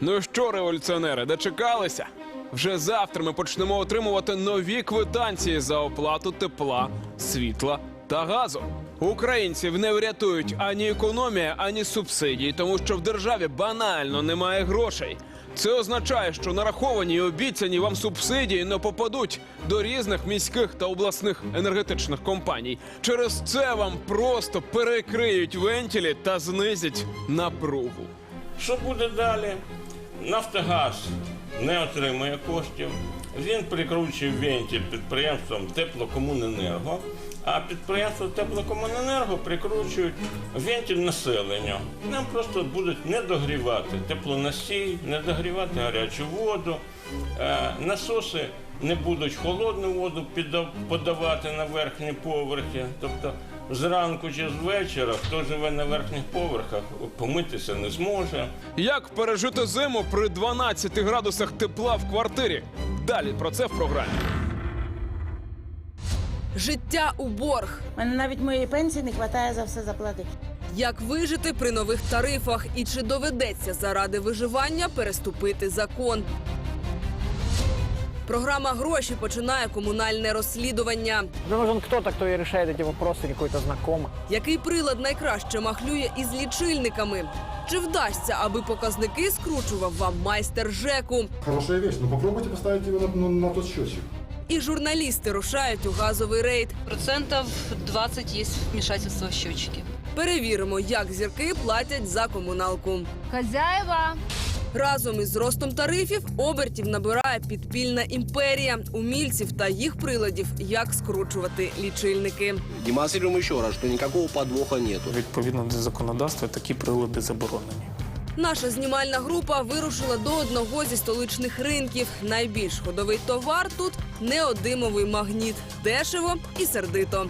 Ну що, революціонери, дочекалися? Вже завтра ми почнемо отримувати нові квитанції за оплату тепла, світла та газу. Українців не врятують ані економія, ані субсидії, тому що в державі банально немає грошей. Це означає, що нараховані і обіцяні вам субсидії не попадуть до різних міських та обласних енергетичних компаній. Через це вам просто перекриють вентилі та знизять напругу. Що буде далі? Нафтогаз не отримує коштів. Він прикручує вентиль підприємством Теплокомуненерго, а підприємство Теплокомуненерго прикручують вентиль населенню. Нам просто будуть не догрівати теплоносій, не догрівати гарячу воду. Е, Насоси не будуть холодну воду подавати на верхні поверхи. Тобто зранку чи з вечора, хто живе на верхніх поверхах, помитися не зможе. Як пережити зиму при 12 градусах тепла в квартирі? Далі про це в програмі. Життя у борг. Мене навіть моєї пенсії не вистачає за все заплатити. Як вижити при нових тарифах і чи доведеться заради виживання переступити закон? Програма гроші починає комунальне розслідування. Мне нужен кто-то, кто и решает эти вопросы, или какой-то знакомый. Який прилад найкраще махлює із лічильниками? Чи вдасться, аби показники скручував вам майстер ЖЕКу? Хорошая вещь, но попробуйте поставить его на, на- на тот счетчик. І журналісти рушають у газовий рейд. Процентов 20 есть вмешательство в счетчики. Перевіримо, як зірки платять за комуналку. Хозяева! Разом із зростом тарифів обертів набирає підпільна імперія умільців та їх приладів, як скручувати лічильники. Демонстрируем еще раз, что никакого подвоха нету. Відповідно до законодавства такі прилади заборонені. Наша знімальна група вирушила до одного зі столичних ринків. Найбільш ходовий товар тут неодимовий магніт, дешево і сердито.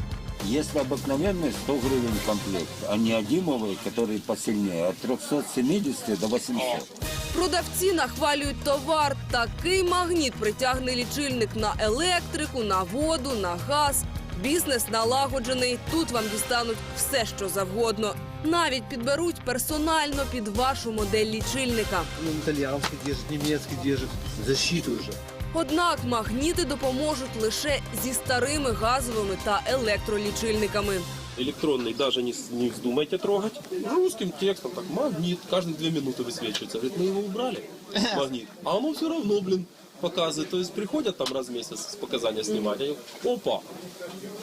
Если обыкновенный 100 гривен комплект, а неодимовый, который посильнее, от 370 до 800. Продавці нахвалюють товар. Такий магніт притягне лічильник на електрику, на воду, на газ. Бізнес налагоджений. Тут вам дістануть все, що завгодно. Навіть підберуть персонально під вашу модель лічильника. Итальянский держит, немецкий держит. Защиту уже. Однак магніти допоможуть лише зі старими газовими та електролічильниками электронный даже не, с- не вздумайте трогать. Русским текстом так, магнит, каждые две минуты высвечивается. Говорит, мы его убрали, магнит. А оно все равно, блин, показывает. То есть приходят там раз в месяц с показания снимать, они, опа,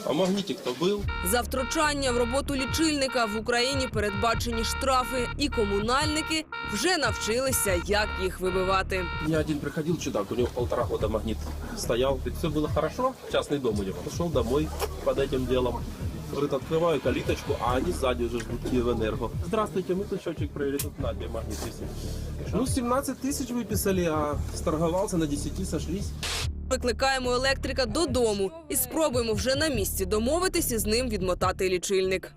а магнитик-то был. За втручання в роботу лічильника в Україні передбачені штрафи, і комунальники вже навчилися, як їх вибивати. Мне один приходил чудак, у него полтора года магнит стоял. Говорит, все было хорошо, частный дом у него. Пошел домой под этим делом. Говорит, открываю калиточку, а они сзади уже ждут Киевэнерго. Здравствуйте, мы тут счетчик проверили, тут на тебе магнит висит. Ну, 17 тысяч выписали, а сторговался на 10 сошлись. Викликаємо електрика додому і спробуємо вже на місці домовитись із ним відмотати лічильник.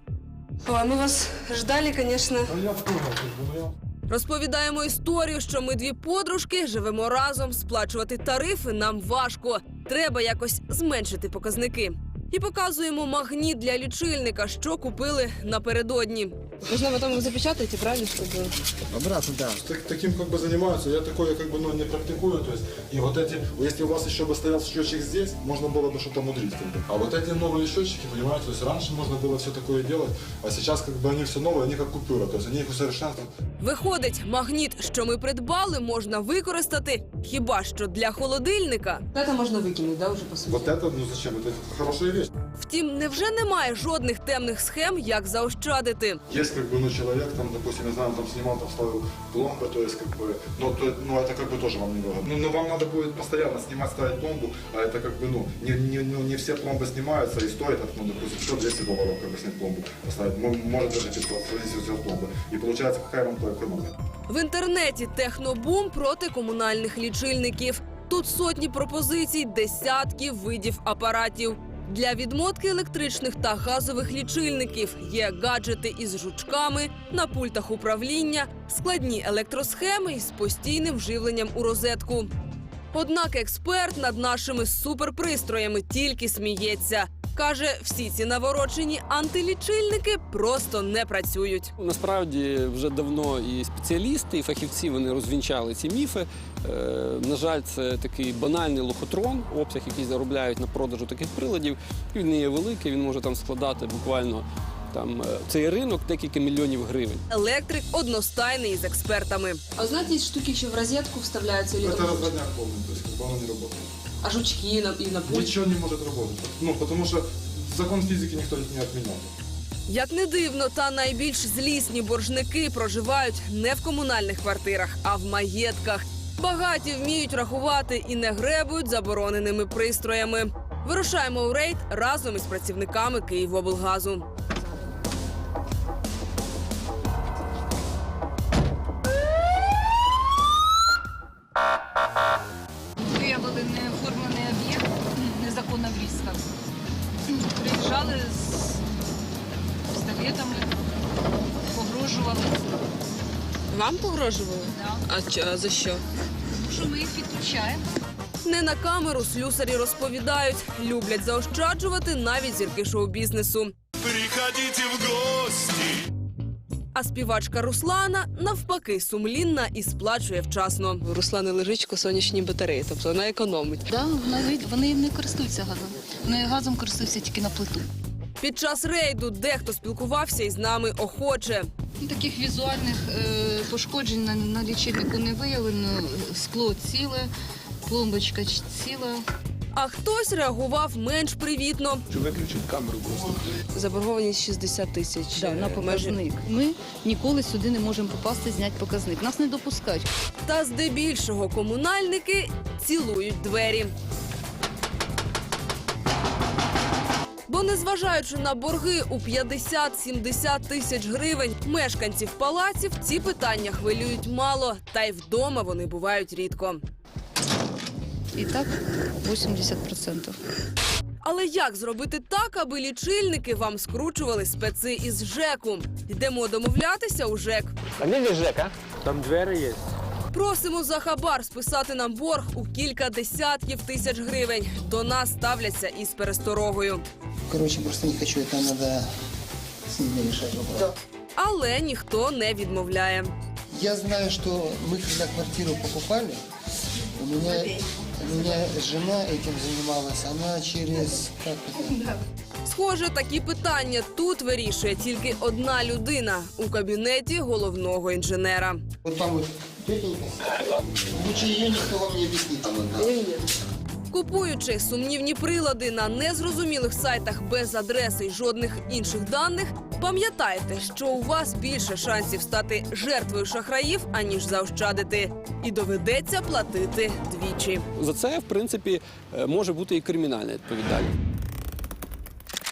Ой, ми вас ждали, звісно. А я понял, как бы, ну я... Розповідаємо історію, що ми дві подружки живемо разом. Сплачувати тарифи нам важко. Треба якось зменшити показники. І показуємо магніт для лічильника, що купили напередодні. Можна потім його запечатати, правильно, щоб Обратно, да. Так- таким как бы занимаются, я такое как бы ну, не практикую, то есть, и вот эти, если у вас еще бы стоял счетчик здесь, можно было бы что-то мудрить, как бы. А вот эти новые счетчики, понимаете, то есть раньше можно было все такое делать, а сейчас как бы они все новые, они как купюра, то есть они их усовершенствуют. Виходить, магніт, що ми придбали, можна використати хіба що для холодильника. Это можно выкинуть, да, уже по сути? Вот это, ну зачем, это хорошая вещь. Втім, невже немає жодних темних схем, як заощадити? Есть как бы, ну, человек, там, допустим, не знаю, он там снимал, там ставил пломбы, то есть, как бы, ну, то, ну, это как бы тоже вам не выгодно. Ну, но вам надо будет постоянно снимать, ставить пломбу, а это как бы, ну, не, не, ну, не все пломбы снимаются и стоят, ну, допустим, 100-200 долларов, как бы, снять пломбу поставить, Мо- может даже 500, зависит от пломбы. И получается, какая вам то экономия. В інтернеті технобум проти комунальних лічильників. Тут сотні пропозицій, десятки видів апаратів. Для відмотки електричних та газових лічильників є гаджети із жучками на пультах управління, складні електросхеми із постійним вживленням у розетку. Однак експерт над нашими суперпристроями тільки сміється Каже, всі ці наворочені антилічильники просто не працюють. Насправді вже давно і спеціалісти, і фахівці вони розвінчали ці міфи. Е, на жаль, це такий банальний лохотрон, обсяг, який заробляють на продажу таких приладів. Він не є великий, він може там складати буквально там е, цей ринок декілька мільйонів гривень. Електрик одностайний із експертами. А знаете, есть штуки еще в розетку вставляются или Это разводняк полный, то есть как бы оно не работает. А жучки и на, и на Ничего не может работать. Ну, потому что закон физики никто не отменял. Як не дивно, та найбільш злісні боржники проживають не в комунальних квартирах, а в маєтках. Багаті вміють рахувати і не гребують забороненими пристроями. Вирушаємо у рейд разом із працівниками Київоблгазу. Незаконна врізка. Приїжджали з пістолетами, погрожували. Вам погрожували? Да. А, за що? Тому що ми їх відключаємо. Не на камеру слюсарі розповідають, люблять заощаджувати навіть зірки шоу-бізнесу. Приходите в гости. А співачка Руслана навпаки сумлінна і сплачує вчасно. У Руслани лежичко сонячні батареї, тобто вона економить. Да, вони, вони не користуються газом. Вони газом користуються тільки на плиту. Під час рейду дехто спілкувався із нами охоче. Таких візуальних е, пошкоджень на, на лічильнику не виявлено. Скло ціле, пломбочка ціла. А хтось реагував менш привітно. Виключить камеру просто. Заборгованість 60 тисяч Да, на показник. Ми ніколи сюди не можемо попасти, зняти показник. Нас не допускають. Та здебільшого комунальники цілують двері. Бо незважаючи на борги у 50-70 тисяч гривень, мешканців палаців ці питання хвилюють мало, та й вдома вони бувають рідко. І так 80%. Але як зробити так, аби лічильники вам скручували специ із ЖЕКу? Йдемо домовлятися у ЖЕК. А где здесь Жека? Там двери есть. Просимо за хабар списати нам борг у кілька десятків тисяч гривень. До нас ставляться із пересторогою. Короче, просто не хочу, это надо с ними решать вопрос. Але ніхто не відмовляє. Я знаю, что мы когда квартиру покупали, у меня, у меня жена этим занималась, она через... Как это? Схоже, такі питання тут вирішує тільки одна людина у кабінеті головного інженера. Вот там вот тетенька, лучше ее никто вам не объяснит. Там, Купуючи сумнівні прилади на незрозумілих сайтах без адреси й жодних інших даних, пам'ятайте, що у вас більше шансів стати жертвою шахраїв, аніж заощадити, і доведеться платити двічі. За це, в принципі, е, може бути і кримінальна відповідальність.